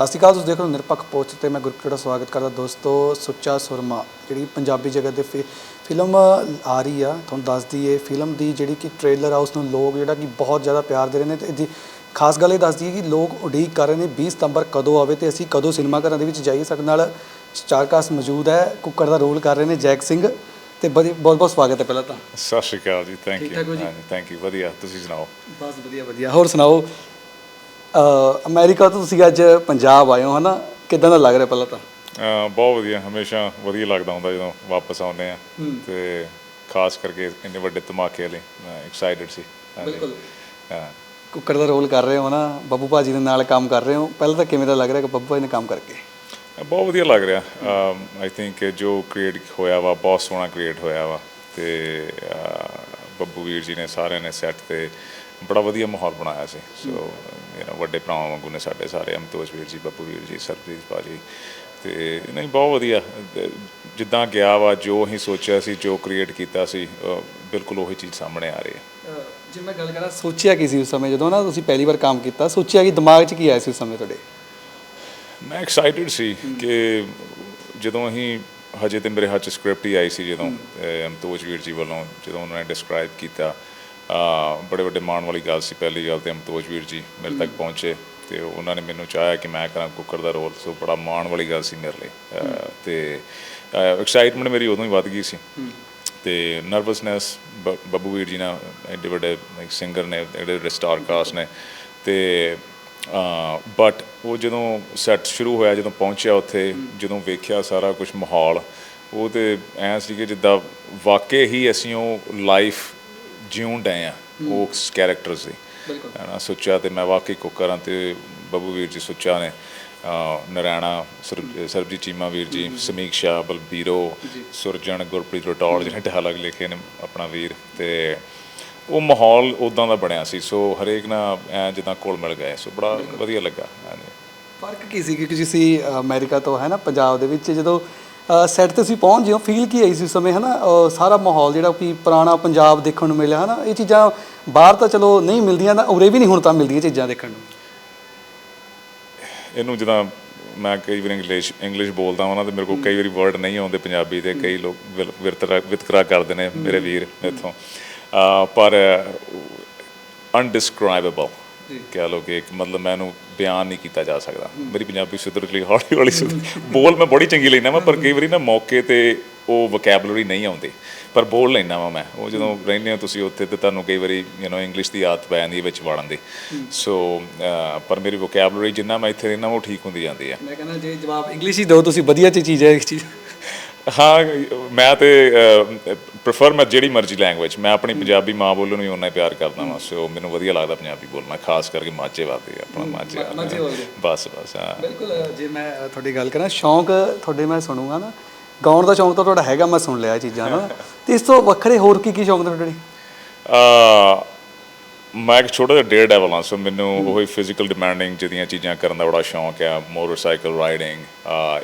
ਸਤਿ ਸ਼੍ਰੀ ਅਕਾਲ ਤੁਸੀਂ ਦੇਖ ਰਹੇ ਹੋ ਨਿਰਪੱਖ ਪੋਸਟ ਤੇ ਮੈਂ ਗੁਰਪ੍ਰੀਤ ਦਾ ਸਵਾਗਤ ਕਰਦਾ ਦੋਸਤੋ ਸੁੱਚਾ ਸੁਰਮਾ ਜਿਹੜੀ ਪੰਜਾਬੀ ਜਗਤ ਦੇ ਫਿ- ਫਿਲਮ ਆ ਰਹੀ ਆ ਤੁਹਾਨੂੰ ਦੱਸ ਦਈਏ ਫਿਲਮ ਦੀ ਜਿਹੜੀ ਕਿ ਟ੍ਰੇਲਰ ਆ ਉਸ ਨੂੰ ਲੋਕ ਜਿਹੜਾ ਕਿ ਬਹੁਤ ਜ਼ਿਆਦਾ ਪਿਆਰ ਦੇ ਰਹੇ ਨੇ ਤੇ ਇਹਦੀ ਖਾਸ ਗੱਲ ਇਹ ਦੱਸ ਦਈਏ ਕਿ ਲੋਕ ਉਡੀਕ ਕਰ ਰਹੇ ਨੇ 20 ਸਤੰਬਰ ਕਦੋਂ ਆਵੇ ਤੇ ਅਸੀਂ ਕਦੋਂ ਸਿਨੇਮਾ ਘਰਾਂ ਦੇ ਵਿੱਚ ਜਾਈਏ ਸਾਡੇ ਨਾਲ ਸਟਾਰਕਾਸਟ ਮੌਜੂਦ ਹੈ ਕੁੱਕੜ ਦਾ ਰੋਲ ਕਰ ਰਹੇ ਨੇ ਜੈਕ ਸਿੰਘ ਤੇ ਬਹੁਤ ਬਹੁਤ ਸਵਾਗਤ ਹੈ ਪਹਿਲਾਂ ਤਾਂ। ਸਤਿ ਸ਼੍ਰੀ ਅਕਾਲ ਜੀ ਥੈਂਕ ਠੀਕ ਯੂ ਠਾਕ ਹੋ ਜੀ? ਹਾਂਜੀ ਥੈਂਕ ਯੂ ਵਧੀਆ। ਤੁਸੀਂ ਸੁਣਾਓ? ਬਸ ਵਧੀਆ ਵਧੀਆ। ਹੋਰ ਸੁਣਾਓ? ਅਮਰੀਕਾ ਤੋਂ ਤੁਸੀਂ ਅੱਜ ਪੰਜਾਬ ਆਏ ਹੋ ਹਨਾ? ਕਿਦਾਂ ਦਾ ਲੱਗ ਰਿਹਾ ਪਹਿਲਾਂ ਤਾਂ? ਅਹ ਬਹੁਤ ਵਧੀਆ ਹਮੇਸ਼ਾ ਵਧੀਆ ਲੱਗਦਾ ਹੁੰਦਾ ਜਦੋਂ ਵਾਪਸ ਆਉਂਦੇ ਆ ਤੇ ਖਾਸ ਕਰਕੇ ਇੰਨੇ ਵੱਡੇ ਧਮਾਕੇ ਲਈ ਐਕਸਾਈਟਡ ਸੀ। ਹਾਂਜੀ। ਬਿਲਕੁਲ। ਹਾਂ। ਕੁੱਕੜ ਦਾ ਰੋਲ ਕਰ ਰਹੇ ਹੋ ਨਾ ਬੱਬੂ ਭਾਜੀ ਦੇ ਨਾਲ ਕੰਮ ਕਰ ਰਹੇ ਹੋ। ਪਹਿਲਾਂ ਤਾਂ ਕਿਵੇਂ ਦਾ ਲੱਗ ਰਿਹਾ ਕਿ ਬੱਬੂ ਭਾਜੀ ਨੇ ਕੰਮ ਕਰਕੇ? ਅਹ ਬਹੁਤ ਵਧੀਆ ਲੱਗ ਰਿਹਾ। ਆਈ ਥਿੰਕ ਜੋ ਕ੍ਰੀਏਟ ਹੋਇਆ ਵਾ ਬਹੁਤ ਸੋਹਣਾ ਕ੍ਰੀਏਟ ਹੋਇਆ ਵਾ। ਤੇ ਅਹ, ਬੱਬੂ ਵੀਰ ਜੀ ਨੇ ਸਾਰਿਆਂ ਨੇ ਸੈੱਟ ਤੇ ਬੜਾ ਵਧੀਆ ਮਾਹੌਲ ਬਣਾਇਆ ਸੀ। ਸੋ ਵੱਡੇ ਭਰਾਵਾਂ ਵਾਂਗੂ ਨੇ ਸਾਡੇ ਸਾਰੇ ਅਮਤੋਜ ਵੀਰ ਜੀ ਬੱਬੂ ਵੀਰ ਜੀ ਸਰਪ੍ਰੀਤ ਭਾਜੀ ਤੇ ਨਹੀਂ ਬਹੁਤ ਵਧੀਆ। ਜਿੱਦਾਂ ਗਿਆ ਵਾ ਜੋ ਅਸੀਂ ਸੋਚਿਆ ਸੀ ਜੋ ਕ੍ਰੀਏਟ ਕੀਤਾ ਸੀ ਬਿਲਕੁਲ ਉਹੀ ਚੀਜ਼ ਸਾਹਮਣੇ ਆ ਰਹੀ ਹੈ। ਜੇ ਮੈਂ ਗੱਲ ਕਰਾਂ ਸੋਚਿਆ ਕੀ ਸੀ ਉਸ ਸਮੇਂ? ਜਦੋਂ ਨਾ ਤੁਸੀਂ ਪਹਿਲੀ ਵਾਰ ਕੰਮ ਕੀਤਾ ਸੋਚਿਆ ਕਿ ਦਿਮਾਗ 'ਚ ਕੀ ਆਇਆ ਸੀ ਉਸ ਸਮੇਂ ਤੁਹਾਡੇ? ਮੈਂ ਐਕਸਾਈਟਡ ਸੀ ਕਿ ਜਦੋਂ ਅਸੀਂ ਹਜੇ ਤੇ ਮੇਰੇ ਹੱਥ 'ਚ ਸਕ੍ਰਿਪਟ ਹੀ ਆਈ ਸੀ ਜਦੋਂ ਅਮਤੋਜ ਵੀਰ ਜੀ ਵੱਲੋਂ ਜਦੋਂ ਉਹਨਾਂ ਨੇ ਡਿਸਕ੍ਰਾਈਬ ਕੀਤਾ ਬੜੇ ਵੱਡੇ ਮਾਣ ਵਾਲੀ ਗੱਲ ਸੀ ਪਹਿਲੀ ਗੱਲ ਤੇ ਅਮਤੋਜ ਵੀਰ ਜੀ ਮੇਰੇ ਤੱਕ ਪਹੁੰਚੇ ਤੇ ਉਹਨਾਂ ਨੇ ਮੈਨੂੰ ਚਾਹਿਆ ਕਿ ਮੈਂ ਕਰਾਂ ਕੁੱਕਰ ਦਾ ਰੋਲ ਸੋ ਬੜਾ ਮਾਣ ਵਾਲੀ ਗੱਲ ਸੀ ਮੇਰੇ ਲਈ। ਤੇ ਐਕਸਾਈਟਮੈਂਟ ਮੇਰੀ ਉਦੋਂ ਹੀ ਵੱਧ ਗਈ ਸੀ। ਤੇ ਨਰਵਸਨੈਸ ਬੱਬੂ ਵੀਰ ਜੀ ਨਾਲ ਐਡੇ ਵੱਡੇ ਸਿੰਗਰ ਨੇ ਐਡੇ ਸਟਾਰ ਕਾਸਟ ਨੇ। ਤੇ ਬਟ ਉਹ ਜਦੋਂ ਸੈੱਟ ਸ਼ੁਰੂ ਹੋਇਆ ਜਦੋਂ ਪਹੁੰਚਿਆ ਉੱਥੇ ਜਦੋਂ ਵੇਖਿਆ ਸਾਰਾ ਕੁਝ ਮਾਹੌਲ ਉਹ ਤੇ ਐ ਸੀ ਕਿ ਜਿੱਦਾਂ ਵਾਕਈ ਹੀ ਅਸੀਂ ਉਹ ਲਾਈਫ ਜਿਉਣ ਡਏ ਆ ਉਸ ਕੈਰੈਕਟਰਸ ਦੀ ਬਿਲਕੁਲ। ਨਾ ਸੁੱਚਾ ਤੇ ਮੈਂ ਵਾਕਈ ਕੁੱਕਰਾਂ ਤੇ ਬੱਬੂ ਵੀਰ ਜੀ ਸੁੱਚਾ ਨੇ ਸਰ- ਸਰਬਜੀਤ ਚੀਮਾ ਵੀਰ ਜੀ ਸਮੀਕਸ਼ਾ ਬਲਬੀਰੋ ਸੁਰਜਣ ਗੁਰਪ੍ਰੀਤ ਰਟੌੜ ਜਿਹਨੇ ਡਾਇਲੌਗ ਲਿਖੇ ਨੇ ਆਪਣਾ ਵੀਰ ਤੇ ਉਹ ਮਾਹੌਲ ਉਦਾਂ ਦਾ ਬਣਿਆ ਸੀ। ਸੋ ਹਰੇਕ ਨਾਲ ਐ ਜਿੱਦਾਂ ਕੋਲ ਮਿਲ ਗਏ। ਸੋ ਬੜਾ ਵਧੀਆ ਲੱਗਾ। ਹਾਂਜੀ। ਫ਼ਰਕ ਕੀ ਸੀ? ਕਿ ਤੁਸੀਂ ਅਮਰੀਕਾ ਤੋਂ ਹੈ ਨਾ ਪੰਜਾਬ ਦੇ ਵਿੱਚ ਜਦੋਂ ਸੈੱਟ ਤੇ ਤੁਸੀਂ ਪਹੁੰਚ ਜਿਓ ਫੀਲ ਕੀ ਆਈ ਸੀ ਉਸ ਸਮੇਂ ਹੈ ਨਾ ਅ, ਸਾਰਾ ਮਾਹੌਲ ਜਿਹੜਾ ਕਿ ਪੁਰਾਣਾ ਪੰਜਾਬ ਦੇਖਣ ਨੂੰ ਮਿਲਿਆ ਹੈ ਨਾ ਇਹ ਚੀਜ਼ਾਂ ਬਾਹਰ ਤਾਂ ਚਲੋ ਨਹੀਂ ਮਿਲਦੀਆਂ ਤਾਂ ਉਰੇ ਵੀ ਨਹੀਂ ਹੁਣ ਤਾਂ ਮਿਲਦੀਆਂ ਚੀਜ਼ਾਂ ਦੇਖਣ ਨੂੰ ਇਹਨੂੰ ਜਦੋਂ ਮੈਂ ਕਈ ਵਾਰ ਇੰਗਲਿਸ਼ ਇੰਗਲਿਸ਼ ਬੋਲਦਾ ਹਾਂ ਨਾ ਤੇ ਮੇਰੇ ਕੋਲ ਕਈ ਵਾਰੀ ਵਰਡ ਨਹੀਂ ਆਉਂਦੇ ਪੰਜਾਬੀ ਦੇ ਕਈ ਲੋਕ ਵਿਤਕਰਾ ਵਿਤਕਰਾ ਕਰਦੇ ਨੇ ਮੇਰੇ ਵੀਰ ਇੱਥੋਂ ਪਰ ਅਨਡਿਸਕ੍ਰਾਈਬੇਬਲ ਕਹਿ ਲੋ ਕਿ ਇੱਕ ਮਤਲਬ ਮੈਨੂੰ ਬਿਆਨ ਨਹੀਂ ਕੀਤਾ ਜਾ ਸਕਦਾ। ਮੇਰੀ ਪੰਜਾਬੀ ਸੁਧਰ ਲਈ ਹੌਲੀ ਹੌਲੀ ਬੋਲ ਮੈਂ ਬੜੀ ਚੰਗੀ ਲੈਣਾ ਵਾ ਪਰ ਕਈ ਵਾਰੀ ਨਾ ਮੌਕੇ ਤੇ ਉਹ ਵੋਕੈਬਲਰੀ ਨਹੀਂ ਆਉਂਦੀ। ਪਰ ਬੋਲ ਲੈਣਾ ਵਾ ਮੈਂ। ਉਹ ਜਦੋਂ ਰਹਿੰਦੇ ਹੋ ਤੁਸੀਂ ਉੱਥੇ ਤੇ ਤੁਹਾਨੂੰ ਕਈ ਵਾਰੀ ਯੂ نو ਇੰਗਲਿਸ਼ ਦੀ ਆਦਤ ਪੈ ਜਾਂਦੀ ਹੈ ਵਿੱਚ ਵੜਨ ਦੀ। ਸੋ ਪਰ ਮੇਰੀ ਵੋਕੈਬਲਰੀ ਜਿੰਨਾ ਮੈਂ ਇੱਥੇ ਰਹਿਣਾ ਉਹ ਠੀਕ ਹੁੰਦੀ ਜਾਂਦੀ ਹੈ। ਮੈਂ ਕਹਿੰਦਾ ਜੇ ਜਵਾਬ ਇੰਗਲਿਸ਼ ਹੀ ਦਿਓ ਤੁਸੀਂ ਵਧੀਆ ਚੀਜ਼ ਹੈ ਇੱਕ ਚੀਜ਼। ਹਾਂ ਮੈਂ ਤੇ ਪ੍ਰੇਫਰ ਮੈਂ ਜਿਹੜੀ ਮਰਜ਼ੀ ਲੈਂਗੁਏਜ ਮੈਂ ਆਪਣੀ ਪੰਜਾਬੀ ਮਾਂ ਬੋਲੀ ਨੂੰ ਹੀ ਓਨਾ ਹੀ ਪਿਆਰ ਕਰਦਾ ਹਾਂ ਸੋ ਮੈਨੂੰ ਵਧੀਆ ਲੱਗਦਾ ਪੰਜਾਬੀ ਬੋਲਣਾ ਖਾਸ ਕਰਕੇ ਮਾਝੇ ਵਾਦੀ ਆਪਣਾ ਮਾਝੇ। ਬਸ ਬਸ ਹਾਂ। ਬਿਲਕੁਲ ਜੇ ਮੈਂ ਤੁਹਾਡੀ ਗੱਲ ਕਰਾਂ ਸ਼ੌਂਕ ਤੁਹਾਡੇ ਮੈਂ ਸੁਣੂਗਾ ਨਾ ਗਾਉਣ ਦਾ ਸ਼ੌਂਕ ਤਾਂ ਤੁਹਾਡਾ ਹੈਗਾ ਮੈਂ ਸੁਣ ਲਿਆ ਇਹ ਚੀਜ਼ਾਂ ਨਾ। ਤੇ ਇਸ ਤੋਂ ਵੱਖਰੇ ਹੋਰ ਕੀ ਕੀ ਸ਼ੌਂਕ ਤੁਹਾਡੇ ਅਹ ਮੈਂ ਇੱਕ ਛੋਟਾ ਜਿਹਾ ਡੇਅਰ ਡੈਵਲ ਹਾਂ ਸੋ ਮੈਨੂੰ ਉਹੀ ਫਿਜ਼ੀਕਲ ਡਿਮਾਂਡਿੰਗ ਜਿਹੜੀਆਂ ਚੀਜ਼ਾਂ ਕਰਨ ਦਾ ਬੜਾ ਸ਼ੌਂਕ ਹੈ ਮੋਟਰਸਾਈਕਲ ਰਾਈਡਿੰਗ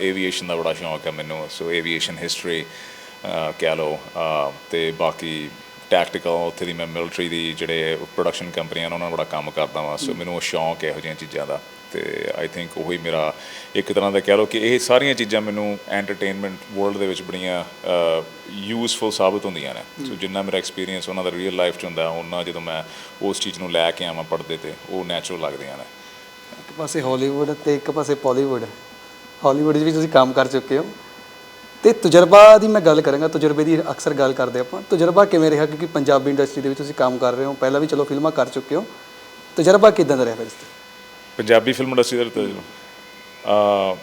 ਏਵੀਏਸ਼ਨ ਦਾ ਬੜਾ ਸ਼ੌਂਕ ਹੈ ਮੈਨੂੰ ਸੋ ਏਵੀਏਸ਼ਨ ਹਿਸਟਰੀ ਕਹਿ ਲਓ ਤੇ ਬਾਕੀ ਟੈਕਟੀਕਲ ਉੱਥੇ ਦੀ ਮੈਂ ਮਿਲਟਰੀ ਦੀ ਜਿਹੜੇ ਪ੍ਰੋਡਕਸ਼ਨ ਕੰਪਨੀਆਂ ਉਹਨਾਂ ਨਾਲ ਬੜਾ ਕੰਮ ਕਰਦਾ ਹਾਂ। ਸੋ ਮੈਨੂੰ ਉਹ ਸ਼ੌਂਕ ਹੈ ਇਹੋ ਜਿਹੀਆਂ ਚੀਜ਼ਾਂ ਦਾ। ਤੇ ਆਈ ਥਿੰਕ ਉਹੀ ਮੇਰਾ ਇੱਕ ਤਰ੍ਹਾਂ ਦਾ ਕਹਿ ਲਓ ਕਿ ਇਹ ਸਾਰੀਆਂ ਚੀਜ਼ਾਂ ਮੈਨੂੰ ਐਂਟਰਟੇਨਮੈਂਟ ਵਰਲਡ ਦੇ ਵਿੱਚ ਬੜੀਆਂ ਯੂਸਫੁਲ ਸਾਬਤ ਹੁੰਦੀਆਂ ਨੇ। ਸੋ ਜਿੰਨਾ ਮੇਰਾ ਐਕਸਪੀਰੀਅੰਸ ਉਹਨਾਂ ਦਾ ਰੀਅਲ ਲਾਈਫ 'ਚ ਹੁੰਦਾ ਉਹਨਾਂ ਜਦੋਂ ਮੈਂ ਉਸ ਚੀਜ਼ ਨੂੰ ਲੈ ਕੇ ਆਵਾਂ ਪਰਦੇ ਤੇ ਉਹ ਨੈਚੁਰਲ ਲੱਗਦੀਆਂ ਨੇ। ਇੱਕ ਪਾਸੇ ਹਾਲੀਵੁੱਡ ਤੇ ਇੱਕ ਪਾਸੇ ਪੋਲੀਵੁੱਡ ਹਾਲੀਵੁੱਡ 'ਚ ਵੀ ਤੁਸੀਂ ਕੰਮ ਕਰ ਚੁੱਕੇ ਹੋ। ਤੇ ਤਜਰਬਾ ਦੀ ਮੈਂ ਗੱਲ ਕਰਾਂਗਾ ਤਜਰਬੇ ਦੀ ਅਕਸਰ ਗੱਲ ਕਰਦੇ ਆਪਾਂ। ਤਜਰਬਾ ਕਿਵੇਂ ਰਿਹਾ? ਕਿਉਂਕਿ ਪੰਜਾਬੀ ਇੰਡਸਟਰੀ ਦੇ ਵਿੱਚ ਤੁਸੀਂ ਕੰਮ ਕਰ ਰਹੇ ਹੋ। ਪਹਿਲਾਂ ਵੀ ਚਲੋ ਫਿਲਮਾਂ ਕਰ ਚੁੱਕੇ ਹੋ। ਤਜਰਬਾ ਕਿਦਾਂ ਦਾ ਰਿਹਾ ਫਿਰ ਇਸ ਤੇ? ਪੰਜਾਬੀ ਫਿਲਮ ਇੰਡਸਟਰੀ ਦਾ ਤਜਰਬਾ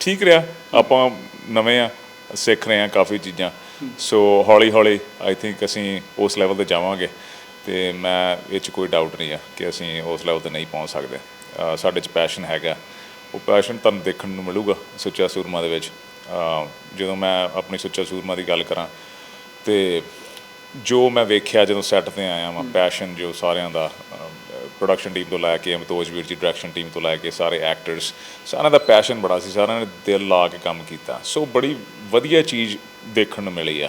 ਠੀਕ ਰਿਹਾ। ਆਪਾਂ ਨਵੇਂ ਆ, ਸਿੱਖ ਰਹੇ ਆ ਕਾਫੀ ਚੀਜ਼ਾਂ। ਸੋ ਹੌਲੀ ਹੌਲੀ ਆਈ ਥਿੰਕ ਅਸੀਂ ਉਸ ਲੈਵਲ ਤੇ ਜਾਵਾਂਗੇ। ਤੇ ਮੈਂ, ਇਹ 'ਚ ਕੋਈ ਡਾਊਟ ਨਹੀਂ ਆ ਕਿ ਅਸੀਂ ਉਸ ਲੈਵਲ ਤੇ ਨਹੀਂ ਪਹੁੰਚ ਸਕਦੇ। ਸਾਡੇ 'ਚ ਪੈਸ਼ਨ ਹੈਗਾ। ਉਹ ਪੈਸ਼ਨ ਤੁਹਾਨੂੰ ਦੇਖਣ ਨੂੰ ਮਿਲੂਗਾ ਸੁੱਚਾ ਸੂਰਮਾ ਦੇ ਵਿੱਚ। ਜਦੋਂ ਮੈਂ ਆਪਣੀ ਸੁੱਚਾ ਸੂਰਮਾ ਦੀ ਗੱਲ ਕਰਾਂ, ਤੇ ਜੋ ਮੈਂ ਵੇਖਿਆ ਜਦੋਂ ਸੈੱਟ ਤੇ ਆਇਆ ਵਾਂ ਪੈਸ਼ਨ ਜੋ ਸਾਰਿਆਂ ਦਾ ਪ੍ਰੋਡਕਸ਼ਨ ਟੀਮ ਤੋਂ ਲੈ ਕੇ, ਅਮਤੋਜ ਵੀਰ ਜੀ ਡਾਇਰੈਕਸ਼ਨ ਟੀਮ ਤੋਂ ਲੈ ਕੇ, ਸਾਰੇ ਐਕਟਰਸ ਸਾਰਿਆਂ ਦਾ ਪੈਸ਼ਨ ਬੜਾ ਸੀ, ਸਾਰਿਆਂ ਨੇ ਦਿਲ ਲਾ ਕੇ ਕੰਮ ਕੀਤਾ। ਸੋ ਬੜੀ ਵਧੀਆ ਚੀਜ਼ ਦੇਖਣ ਨੂੰ ਮਿਲੀ ਆ।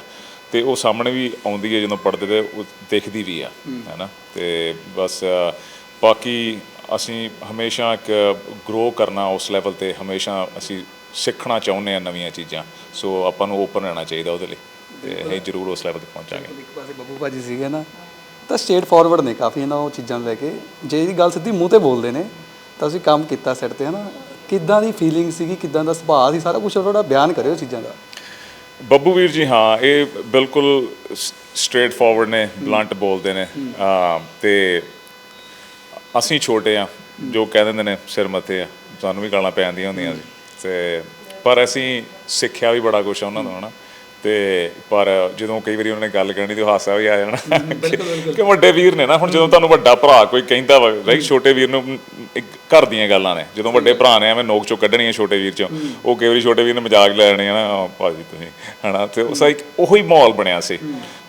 ਤੇ ਉਹ ਸਾਹਮਣੇ ਵੀ ਆਉਂਦੀ ਹੈ, ਜਦੋਂ ਪੜਦੇ ਤੇ ਉਹ ਦਿਖਦੀ ਵੀ ਆ, ਹੈਨਾ? ਤੇ ਬਸ ਬਾਕੀ ਅਸੀਂ ਹਮੇਸ਼ਾ ਇੱਕ ਗਰੋ ਕਰਨਾ ਉਸ ਲੈਵਲ ਤੇ ਹਮੇਸ਼ਾ ਅਸੀਂ ਸਿੱਖਣਾ ਚਾਹੁੰਦੇ ਆ ਨਵੀਆਂ ਚੀਜ਼ਾਂ। ਸੋ ਆਪਾਂ ਨੂੰ ਓਪਨ ਰਹਿਣਾ ਚਾਹੀਦਾ ਉਹਦੇ ਲਈ। ਤੇ ਅਸੀਂ ਜ਼ਰੂਰ ਉਸ ਲੈਵਲ ਤੇ ਪਹੁੰਚਾਂਗੇ। ਇੱਕ ਪਾਸੇ ਬੱਬੂ ਭਾਜੀ ਸੀਗੇ ਨਾ ਤਾਂ ਸਟੇਟ ਫਾਰਵਰਡ ਨੇ ਕਾਫੀ ਇਹਨਾਂ ਉਹ ਚੀਜ਼ਾਂ ਨੂੰ ਲੈ ਕੇ। ਜੇ ਇਹਦੀ ਗੱਲ ਸਿੱਧੀ ਮੂੰਹ ਤੇ ਬੋਲਦੇ ਨੇ ਤਾਂ ਅਸੀਂ ਕੰਮ ਕੀਤਾ ਸੈੱਟ ਤੇ ਹਨਾ। ਕਿੱਦਾਂ ਦੀ ਫੀਲਿੰਗ ਸੀਗੀ ਕਿੱਦਾਂ ਦਾ ਸੁਭਾਅ ਸੀ ਸਾਰਾ ਕੁਝ ਥੋੜਾ ਬਿਆਨ ਕਰਿਓ ਚੀਜ਼ਾਂ ਦਾ। ਬੱਬੂ ਵੀਰ ਜੀ ਹਾਂ ਇਹ ਬਿਲਕੁਲ ਸਟ੍ਰੇਟ ਫਾਰਵਰਡ ਨੇ ਬਲੰਟ ਬੋਲਦੇ ਨੇ। ਤੇ ਅਸੀਂ ਛੋਟੇ ਆ ਜੋ ਕਹਿ ਦਿੰਦੇ ਨੇ ਸਿਰ ਮੱਥੇ ਆ ਸਾਨੂੰ ਵੀ ਗਾਲਾਂ ਪੈਂਦੀਆਂ ਹੁੰਦੀਆਂ ਸੀ। ਤੇ ਪਰ ਅਸੀਂ ਸਿੱਖਿਆ ਵੀ ਬੜਾ ਕੁਝ ਉਹਨਾਂ ਤੋਂ ਹਨਾ। ਤੇ ਪਰ ਜਦੋਂ ਕਈ ਵਾਰੀ ਉਹਨਾਂ ਨੇ ਗੱਲ ਕਰਨੀ ਤੇ ਉਹ ਹਾਸਾ ਵੀ ਆ ਜਾਣਾ। ਕਿ ਵੱਡੇ ਵੀਰ ਨੇ ਨਾ ਹੁਣ ਜਦੋਂ ਤੁਹਾਨੂੰ ਵੱਡਾ ਭਰਾ ਕੋਈ ਕਹਿੰਦਾ ਵਾ ਲਾਈਕ ਛੋਟੇ ਵੀਰ ਨੂੰ ਇੱਕ ਘਰ ਦੀਆਂ ਗੱਲਾਂ ਨੇ ਜਦੋਂ ਵੱਡੇ ਭਰਾ ਨੇ ਐਵੇਂ ਨੋਕ ਚੋਂ ਕੱਢਣੀਆਂ ਛੋਟੇ ਵੀਰ ਚੋਂ ਉਹ ਕਈ ਵਾਰੀ ਛੋਟੇ ਵੀਰ ਨੇ ਮਜ਼ਾਕ ਲੈ ਲੈਣੇ ਨਾ "ਆਹ ਭਾਜੀ ਤੁਸੀਂ ਹਨਾ ਤੇ ਉਸ ਇੱਕ ਉਹੀ ਮਾਹੌਲ ਬਣਿਆ ਸੀ।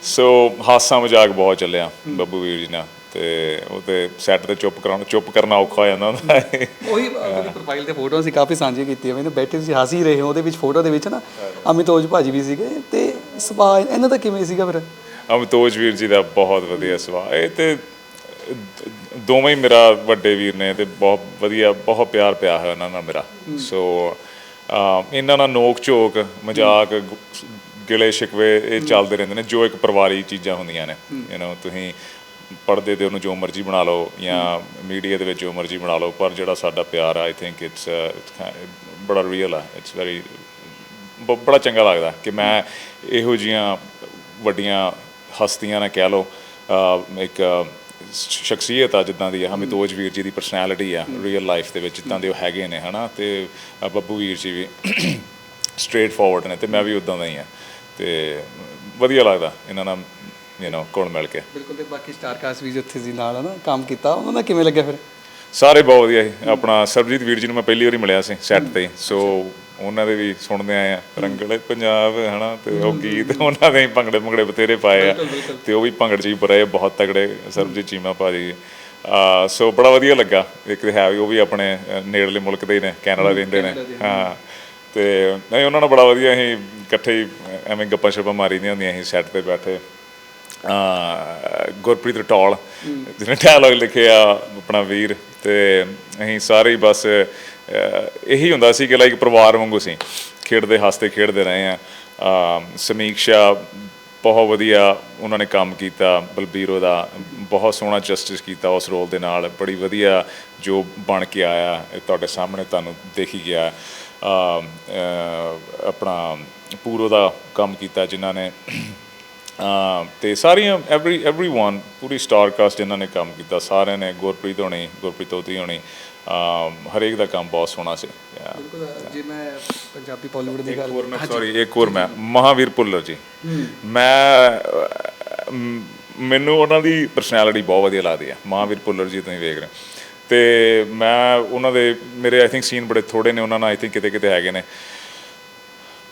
ਸੋ ਹਾਸਾ ਮਜ਼ਾਕ ਬਹੁਤ ਚੱਲਿਆ ਬੱਬੂ ਵੀਰ ਜੀ ਨਾਲ। ਤੇ ਉਹ ਤੇ ਸੈੱਟ ਤੇ ਚੁੱਪ ਕਰਾਉਣਾ ਚੁੱਪ ਕਰਨਾ ਔਖਾ ਹੋ ਜਾਂਦਾ ਹੁੰਦਾ ਹੈ ਉਹੀ ਉਹਦੀ ਪ੍ਰੋਫਾਈਲ ਤੇ ਫੋਟੋ ਅਸੀਂ ਕਾਫੀ ਸਾਂਝੀ ਕੀਤੀਆਂ ਮੈਨੂੰ ਬੈਠੇ ਸੀ ਹੱਸ ਹੀ ਰਹੇ ਹੋ ਉਹਦੇ ਵਿੱਚ ਫੋਟੋ ਦੇ ਵਿੱਚ ਨਾ ਅਮਿਤੋਜ ਭਾਜੀ ਵੀ ਸੀਗੇ ਤੇ ਸੁਭਾਅ ਇਹਨਾਂ ਦਾ ਕਿਵੇਂ ਸੀਗਾ ਫਿਰ? ਅਮਤੋਜ ਵੀਰ ਜੀ ਦਾ ਬਹੁਤ ਵਧੀਆ ਸੁਭਾਅ ਇਹ ਤੇ ਦੋਵੇਂ ਹੀ ਮੇਰਾ ਵੱਡੇ ਵੀਰ ਨੇ ਤੇ ਬਹੁਤ ਵਧੀਆ ਬਹੁਤ ਪਿਆਰ ਪਿਆ ਹੈ ਉਹਨਾਂ ਨਾਲ ਮੇਰਾ। ਸੋ ਇਹਨਾਂ ਨਾਲ ਨੋਕ ਝੋਕ ਮਜ਼ਾਕ ਗਿਲੇ ਸ਼ਿਕਵੇ ਇਹ ਚੱਲਦੇ ਰਹਿੰਦੇ ਨੇ ਜੋ ਇੱਕ ਪਰਿਵਾਰੀ ਚੀਜ਼ਾਂ ਹੁੰਦੀਆਂ ਨੇ। ਯੂ نو ਤੁਸੀਂ ਪੜਦੇ ਤੇ ਉਹਨੂੰ ਜੋ ਮਰਜ਼ੀ ਬਣਾ ਲਓ ਜਾਂ ਮੀਡੀਆ ਦੇ ਵਿੱਚ ਜੋ ਮਰਜ਼ੀ ਬਣਾ ਲਓ ਪਰ ਜਿਹੜਾ ਸਾਡਾ ਪਿਆਰ ਆ ਆਈ ਥਿੰਕ ਇਟਸ ਬੜਾ ਰੀਅਲ ਆ ਇਟਸ ਵੈਰੀ ਬੜਾ ਚੰਗਾ ਲੱਗਦਾ ਕਿ ਮੈਂ ਇਹੋ ਜੀਆਂ ਵੱਡੀਆਂ ਹਸਤੀਆਂ ਨਾਲ ਕਹਿ ਲਓ ਇੱਕ ਸ਼ਖਸੀਅਤ ਆ ਜਿੱਦਾਂ ਦੀ ਆ ਹਮਿਤੋਜ ਵੀਰ ਜੀ ਦੀ ਪਰਸਨੈਲਿਟੀ ਆ ਰੀਅਲ ਲਾਈਫ ਦੇ ਵਿੱਚ ਜਿੱਦਾਂ ਦੇ ਉਹ ਹੈਗੇ ਨੇ ਹਨਾ ਤੇ ਬੱਬੂ ਵੀਰ ਜੀ ਵੀ ਸਟ੍ਰੇਟ ਫਾਰਵਰਡ ਨੇ ਤੇ ਮੈਂ ਵੀ ਉਦਾਂ ਦਾ ਹੀ ਆ ਤੇ ਵਧੀਆ ਲੱਗਦਾ ਇਹਨਾਂ ਨਾਲ ਯੂ نو ਕੋਲ ਮਿਲ ਕੇ। ਬਿਲਕੁਲ ਤੇ ਬਾਕੀ ਸਟਾਰ ਕਾਸਟ ਵੀ ਜਿੱਥੇ ਸੀ ਨਾਲ ਹਨਾ ਕੰਮ ਕੀਤਾ ਉਹਨਾਂ ਦਾ ਕਿਵੇਂ ਲੱਗਿਆ ਫਿਰ? ਸਾਰੇ ਬਹੁਤ ਵਧੀਆ ਸੀ। ਆਪਣਾ ਸਰਬਜੀਤ ਵੀਰ ਜੀ ਨੂੰ ਮੈਂ ਪਹਿਲੀ ਵਾਰੀ ਮਿਲਿਆ ਸੀ ਸੈੱਟ ਤੇ। ਸੋ ਉਹਨਾਂ ਦੇ ਵੀ ਸੁਣਦੇ ਆਏ ਆ। ਰੰਗਲੇ ਪੰਜਾਬ ਹਨਾ ਤੇ ਉਹ ਗੀਤ ਉਹਨਾਂ ਦੇ ਭੰਗੜੇ ਭੰਗੜੇ ਬਥੇਰੇ ਪਾਏ ਆ। ਤੇ ਉਹ ਵੀ ਭੰਗੜ ਹੀ ਬਰੇ ਬਹੁਤ ਤਗੜੇ ਸਰਬਜੀਤ ਚੀਮਾ ਭਾਜੀ ਆ ਸੋ ਬੜਾ ਵਧੀਆ ਲੱਗਾ। ਇੱਕ ਤੇ ਹੈ ਵੀ ਉਹ ਵੀ ਆਪਣੇ ਨੇੜਲੇ ਮੁਲਕ ਦੇ ਹੀ ਨੇ ਕੈਨੇਡਾ ਰਹਿੰਦੇ ਨੇ। ਹਾਂ। ਤੇ ਨਹੀਂ ਉਹਨਾਂ ਨਾਲ ਬੜਾ ਵਧੀਆ ਅਸੀਂ ਇਕੱਠੇ ਐਵੇਂ ਗੱਪਾਂ ਸ਼ੱਪਾਂ ਮਾਰੀ ਦੀਆਂ ਹੁੰਦੀਆਂ ਸੀ ਸੈੱਟ ਤੇ ਬੈਠੇ। ਗੁਰਪ੍ਰੀਤ ਰਟੌਲ, ਜਿਹਨੇ ਡਾਇਲੌਗ ਲਿਖਿਆ ਆਪਣਾ ਵੀਰ, ਤੇ ਅਸੀਂ ਸਾਰੇ ਹੀ ਬਸ ਇਹੀ ਹੁੰਦਾ ਸੀ ਕਿ ਲਾਈਕ ਪਰਿਵਾਰ ਵਾਂਗੂ ਸੀ। ਖੇਡਦੇ, ਹੱਸਦੇ, ਖੇਡਦੇ ਰਹੇ ਆ। ਸਮੀਖਿਆ ਬਹੁਤ ਵਧੀਆ ਉਹਨਾਂ ਨੇ ਕੰਮ ਕੀਤਾ, ਬਲਬੀਰੋ ਦਾ ਬਹੁਤ ਸੋਹਣਾ ਜਸਟਿਸ ਕੀਤਾ ਉਸ ਰੋਲ ਦੇ ਨਾਲ। ਬੜੀ ਵਧੀਆ ਜੋ ਬਣ ਕੇ ਆਇਆ, ਇਹ ਤੁਹਾਡੇ ਸਾਹਮਣੇ ਤੁਹਾਨੂੰ ਦੇਖੀ ਗਿਆ। ਆਪਣਾ ਪੂਰੋ ਦਾ ਕੰਮ ਕੀਤਾ ਜਿਨ੍ਹਾਂ ਨੇ ਤੇ ਸਾਰੀਆਂ ਐਵਰੀ एवरीवन ਪੂਰੀ ਸਟਾਰ ਕਾਸਟ ਜਿਨ੍ਹਾਂ ਨੇ ਕੰਮ ਕੀਤਾ ਸਾਰਿਆਂ ਨੇ ਗੁਰਪ੍ਰੀਤ ਹੋਣੀ ਗੁਰਪ੍ਰੀਤ ਤੋਤੀ ਹੋਣੀ ਅਮ ਹਰੇਕ ਦਾ ਕੰਮ ਬਹੁਤ ਸੋਹਣਾ ਸੀ Yeah. ਬਿਲਕੁਲ ਜੇ ਮੈਂ ਪੰਜਾਬੀ ਬਾਲੀਵੁੱਡ ਦੀ ਇੱਕ ਗੱਲ ਹੋਰ ਮੈਂ ਸੌਰੀ ਇੱਕ ਹੋਰ ਮੈਂ ਮਹਾਵੀਰ ਭੁੱਲਰ ਜੀ ਮੈਂ ਅਹ, ਮ- ਮੈਨੂੰ ਉਹਨਾਂ ਦੀ ਪਰਸਨੈਲਿਟੀ ਬਹੁਤ ਵਧੀਆ ਲੱਗਦੀ ਹੈ ਮਹਾਵੀਰ ਭੁੱਲਰ ਜੀ ਤੁਸੀਂ ਵੇਖ ਰਹੇ ਹੋ। ਤੇ ਮੈਂ ਉਹਨਾਂ ਦੇ ਮੇਰੇ ਆਈ ਥਿੰਕ ਸੀਨ ਬੜੇ ਥੋੜੇ ਨੇ ਉਹਨਾਂ ਨਾਲ ਆਈ ਥਿੰਕ ਕਿਤੇ ਕਿਤੇ ਹੈਗੇ ਨੇ